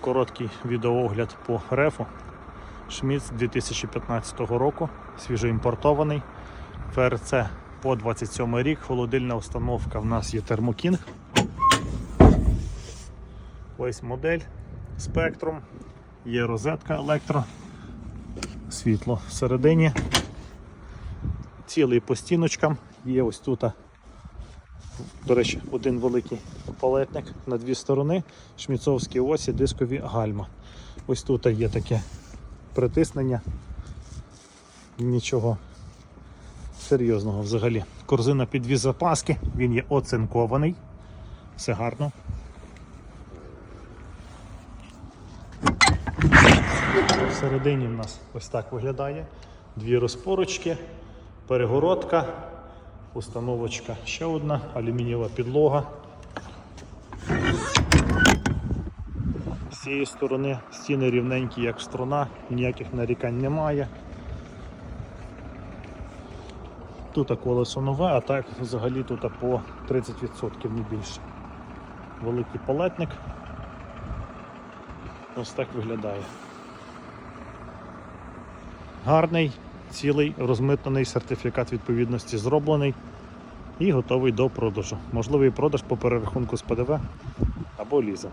Короткий відеоогляд по рефу. Шміц 2015 року, свіжоімпортований. ФРЦ по 27 рік. Холодильна установка в нас є термокінг. Ось модель Spectrum. Є розетка електро, світло всередині. Цілий по стіночкам. Є ось тут, до речі, один великий палетник на дві сторони, шміцовські осі, дискові гальма. Ось тут є таке притиснення. Нічого серйозного взагалі. Корзина під дві запаски, він є оцинкований. Все гарно. Всередині в нас ось так виглядає. Дві розпорочки, перегородка, установочка ще одна, алюмінієва підлога. З цієї сторони стіни рівненькі, як струна, ніяких нарікань немає. Тут колесо нове, а так взагалі тут по 30% не більше. Великий палетник. Ось так виглядає. Гарний, цілий, розмитнений сертифікат відповідності зроблений і готовий до продажу. Можливий продаж по перерахунку з ПДВ або лізинг.